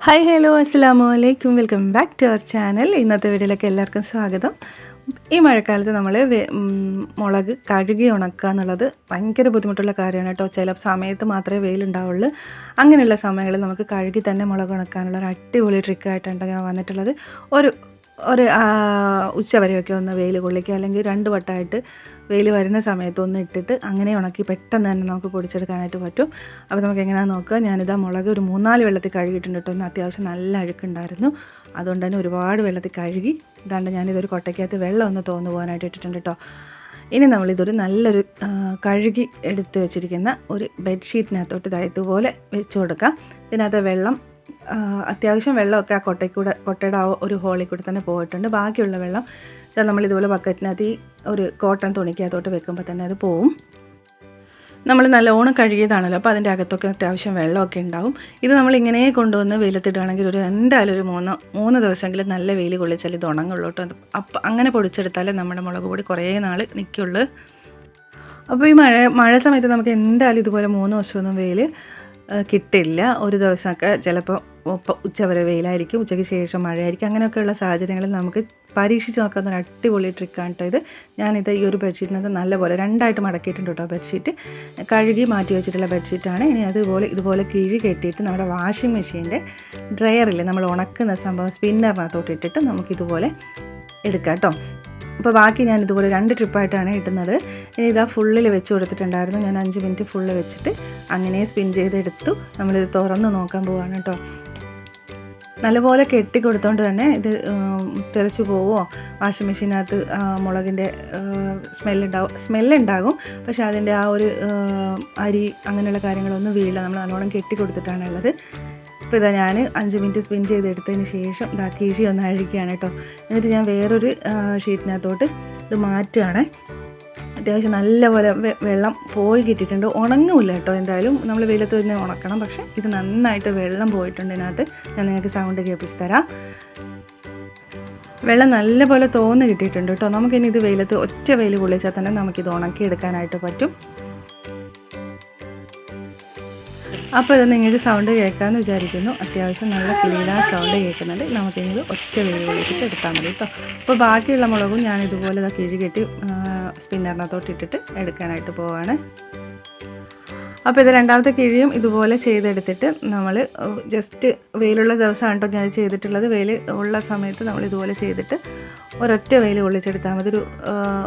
Hi hello അസ്സാമു അലൈക്കും welcome back to our channel ഇന്നത്തെ വീഡിയോയിലേക്ക് എല്ലാവർക്കും സ്വാഗതം. ഈ മഴക്കാലത്ത് നമ്മൾ മുളക് കഴുകി ഉണക്കുക എന്നുള്ളത് ഭയങ്കര ബുദ്ധിമുട്ടുള്ള കാര്യമാണ് കേട്ടോ. ചില സമയത്ത് മാത്രമേ വെയിലുണ്ടാവുള്ളൂ. അങ്ങനെയുള്ള സമയങ്ങളിൽ നമുക്ക് കഴുകി തന്നെ മുളക് ഉണക്കാനുള്ള ഒരു അടിപൊളി ട്രിക്കായിട്ടാണ് ഞാൻ വന്നിട്ടുള്ളത്. ഒരു ഒരു ഉച്ച വരെയൊക്കെ ഒന്ന് വെയിൽ കൊള്ളിക്കുക. അല്ലെങ്കിൽ രണ്ട് വട്ടമായിട്ട് വെയിൽ വരുന്ന സമയത്ത് ഒന്ന് ഇട്ടിട്ട് അങ്ങനെ ഉണക്കി പെട്ടെന്ന് തന്നെ നമുക്ക് പൊടിച്ചെടുക്കാനായിട്ട് പറ്റും. അപ്പോൾ നമുക്ക് എങ്ങനെയാണെന്ന് നോക്കുക. ഞാനിതാ മുളക് ഒരു മൂന്നാൽ വെള്ളത്തിൽ കഴുകിയിട്ടുണ്ട് കേട്ടോ. ഒന്ന് അത്യാവശ്യം നല്ല അഴുക്കുണ്ടായിരുന്നു. അതുകൊണ്ട് തന്നെ ഒരുപാട് വെള്ളത്തിൽ കഴുകി. ഇതാണ്ട് ഞാനിതൊരു കൊട്ടയ്ക്കകത്ത് വെള്ളം ഒന്ന് തോന്നു പോകാനായിട്ട് ഇട്ടിട്ടുണ്ട് കേട്ടോ. ഇനി നമ്മളിതൊരു നല്ലൊരു കഴുകി എടുത്ത് വെച്ചിരിക്കുന്ന ഒരു ബെഡ്ഷീറ്റിനകത്തോട്ട് ഇതായതുപോലെ വെച്ച് കൊടുക്കാം. ഇതിനകത്ത് വെള്ളം അത്യാവശ്യം വെള്ളമൊക്കെ ആ കൊട്ടയ്ക്കൂടെ കൊട്ടയുടെ ആ ഒരു ഹോളിൽ കൂടെ തന്നെ പോയിട്ടുണ്ട്. ബാക്കിയുള്ള വെള്ളം നമ്മൾ ഇതുപോലെ ബക്കറ്റിനകത്ത് ഈ ഒരു കോട്ടൺ തുണിക്കകത്തോട്ട് വെക്കുമ്പോൾ തന്നെ അത് പോവും. നമ്മൾ നല്ലോണം കഴുകിയതാണല്ലോ അപ്പോൾ അതിന്റെ അകത്തൊക്കെ അത്യാവശ്യം വെള്ളമൊക്കെ ഉണ്ടാവും. ഇത് നമ്മൾ ഇങ്ങനെ കൊണ്ടുവന്ന് വെയിലത്തിടുകയാണെങ്കിൽ ഒരു എന്തായാലും ഒരു മൂന്ന് മൂന്ന് ദിവസമെങ്കിലും നല്ല വെയിൽ കൊള്ളിച്ചാൽ ഇത് ഉണങ്ങുള്ളൂ കേട്ടോ. അപ്പം അങ്ങനെ പൊടിച്ചെടുത്താലേ നമ്മുടെ മുളക് പൊടി കുറേ നാൾ നിൽക്കുള്ളൂ. അപ്പോൾ ഈ മഴ മഴ സമയത്ത് നമുക്ക് എന്തായാലും ഇതുപോലെ മൂന്ന് ദിവസമൊന്നും വെയിൽ കിട്ടില്ല. ഒരു ദിവസമൊക്കെ ചിലപ്പോൾ ഉച്ചവരെ വെയിലായിരിക്കും ഉച്ചയ്ക്ക് ശേഷം മഴയായിരിക്കും അങ്ങനെയൊക്കെയുള്ള സാഹചര്യങ്ങളിൽ നമുക്ക് പരീക്ഷിച്ച് നോക്കാവുന്ന ഒരു അടിപൊളി ട്രിക്കാണ് കേട്ടോ ഇത്. ഞാനിത് ഈ ഒരു ബെഡ്ഷീറ്റിനകത്ത് നല്ലപോലെ രണ്ടായിട്ട് മടക്കിയിട്ടുണ്ട് കേട്ടോ ബെഡ്ഷീറ്റ്. കഴുകി മാറ്റി വെച്ചിട്ടുള്ള ബെഡ്ഷീറ്റാണ് ഇനി അതുപോലെ ഇതുപോലെ കിഴി കെട്ടിയിട്ട് നമ്മുടെ വാഷിംഗ് മെഷീന്റെ ഡ്രയറിൽ നമ്മൾ ഉണക്കുന്ന സംഭവം സ്പിന്നറിനകത്തോട്ട് ഇട്ടിട്ട് നമുക്കിതുപോലെ എടുക്കാം കേട്ടോ അപ്പോൾ ബാക്കി ഞാൻ ഇതുപോലെ രണ്ട് ട്രിപ്പായിട്ടാണ് കിട്ടുന്നത് ഇനി ഇതാ ഫുള്ളിൽ വെച്ച് കൊടുത്തിട്ടുണ്ടായിരുന്നു. ഞാൻ അഞ്ച് മിനിറ്റ് ഫുള്ള് വെച്ചിട്ട് അങ്ങനെ സ്പിൻ ചെയ്തെടുത്തു. നമ്മളിത് തുറന്ന് നോക്കാൻ പോവാണ് കേട്ടോ നല്ലപോലെ കെട്ടി കൊടുത്തോണ്ട് തന്നെ ഇത് തെറിച്ചു പോവുമോ വാഷിംഗ് മെഷീനകത്ത് മുളകിന്റെ സ്മെല്ലുണ്ടാവും സ്മെല്ലുണ്ടാകും. പക്ഷേ അതിന്റെ ആ ഒരു അരി അങ്ങനെയുള്ള കാര്യങ്ങളൊന്നും വീഴില്ല. നമ്മൾ നല്ലോണം കെട്ടി ഉള്ളത്. ഇപ്പോൾ ഇതാ ഞാൻ അഞ്ച് മിനിറ്റ് സ്പിൻ ചെയ്തെടുത്തതിന് ശേഷം ഇതാ കിഴി ഒന്ന് അഴിക്കുകയാണ് കേട്ടോ. എന്നിട്ട് ഞാൻ വേറൊരു ഷീറ്റിനകത്തോട്ട് ഇത് മാറ്റുകയാണ് അത്യാവശ്യം നല്ലപോലെ വെള്ളം പോയി കിട്ടിയിട്ടുണ്ട്. ഉണങ്ങുമില്ല കേട്ടോ എന്തായാലും. നമ്മൾ വെയിലത്ത് തന്നെ ഉണക്കണം. പക്ഷേ ഇത് നന്നായിട്ട് വെള്ളം പോയിട്ടുണ്ട് ഇതിനകത്ത്. ഞാൻ നിങ്ങൾക്ക് സൗണ്ട് കേൾപ്പിച്ച് തരാം. വെള്ളം നല്ലപോലെ തോന്ന് കിട്ടിയിട്ടുണ്ട് കേട്ടോ. നമുക്കിനി ഇത് വെയിലത്ത് ഒറ്റ വെയിൽ കൊള്ളിച്ചാൽ തന്നെ നമുക്കിത് ഉണക്കിയെടുക്കാനായിട്ട് പറ്റും. അപ്പോൾ ഇത് നിങ്ങൾക്ക് സൗണ്ട് കേൾക്കാമെന്ന് വിചാരിക്കുന്നു. അത്യാവശ്യം നല്ല ക്ലീനാ സൗണ്ട് കേൾക്കുന്നുണ്ട്. നമുക്കിനി ഇത് ഒറ്റ വെയിൽ കൊള്ളിച്ചിട്ട് എടുത്താൽ മതി കേട്ടോ. അപ്പോൾ ബാക്കിയുള്ള മുളകും ഞാൻ ഇതുപോലെ ഇതാ കിഴി കെട്ടി സ്പിന്നറിനകത്തോട്ട് ഇട്ടിട്ട് എടുക്കാനായിട്ട് പോവാണ്. അപ്പോൾ ഇത് രണ്ടാമത്തെ കിഴിയും ഇതുപോലെ ചെയ്തെടുത്തിട്ട് നമ്മൾ ജസ്റ്റ് വെയിലുള്ള ദിവസമാണ് കേട്ടോ ഞാൻ ചെയ്തിട്ടുള്ളത്? വെയിൽ ഉള്ള സമയത്ത് നമ്മൾ ഇതുപോലെ ചെയ്തിട്ട് ഒരൊറ്റ വെയിൽ കൊള്ളിച്ചെടുത്താൽ മതി. ഒരു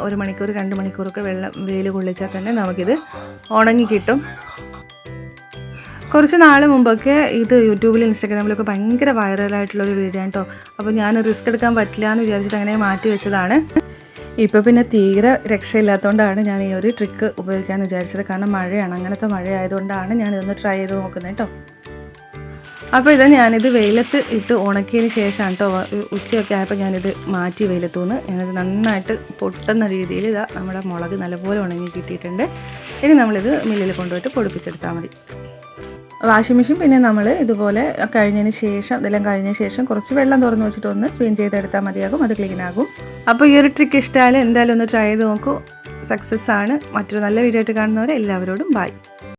ഒരു മണിക്കൂർ രണ്ട് മണിക്കൂറൊക്കെ വെള്ളം വെയിൽ കൊള്ളിച്ചാൽ തന്നെ നമുക്കിത് ഉണങ്ങി കിട്ടും. കുറച്ച് നാൾ മുമ്പൊക്കെ ഇത് യൂട്യൂബിൽ ഇൻസ്റ്റാഗ്രാമിലൊക്കെ ഭയങ്കര വൈറലായിട്ടുള്ളൊരു വീഡിയോ ആണ് കേട്ടോ അപ്പോൾ ഞാൻ റിസ്ക് എടുക്കാൻ പറ്റില്ല എന്ന് വിചാരിച്ചിട്ട് അങ്ങനെ മാറ്റി വെച്ചതാണ്. ഇപ്പോൾ പിന്നെ തീരെ രക്ഷയില്ലാത്തതുകൊണ്ടാണ് ഞാൻ ഈ ഒരു ട്രിക്ക് ഉപയോഗിക്കാൻ വിചാരിച്ചത്. കാരണം മഴയാണ്. അങ്ങനത്തെ മഴ ആയതുകൊണ്ടാണ് ഞാൻ ഇതൊന്ന് ട്രൈ ചെയ്ത് നോക്കുന്നത് കേട്ടോ. അപ്പോൾ ഇത് ഞാനിത് വെയിലത്ത് ഇട്ട് ഉണക്കിയതിന് ശേഷമാണ് കേട്ടോ ഉച്ചയൊക്കെ ആയപ്പോൾ ഞാനിത് മാറ്റി വെയിലത്തു നിന്ന് ഞാനിത് നന്നായിട്ട് പൊട്ടുന്ന രീതിയിൽ ഇതാ നമ്മുടെ മുളക് നല്ലപോലെ ഉണങ്ങി കിട്ടിയിട്ടുണ്ട്. ഇനി നമ്മളിത് മില്ലിൽ കൊണ്ടുപോയിട്ട് പൊടിപ്പിച്ചെടുത്താൽ മതി. വാഷിംഗ് മെഷീൻ പിന്നെ നമ്മൾ ഇതുപോലെ കഴിഞ്ഞതിന് ശേഷം ഇതെല്ലാം കഴിഞ്ഞ ശേഷം കുറച്ച് വെള്ളം തുറന്ന് വെച്ചിട്ട് ഒന്ന് സ്പിൻ ചെയ്തെടുത്താൽ മതിയാകും അത് ക്ലീൻ ആകും. അപ്പോൾ ഈ ഒരു ട്രിക്ക് ഇഷ്ടമായാലും എന്തായാലും ഒന്ന് ട്രൈ ചെയ്ത് നോക്കൂ. സക്സസ് ആണ്. മറ്റൊരു നല്ല വീഡിയോ ആയിട്ട് കാണുന്നവരെ എല്ലാവരോടും ബൈ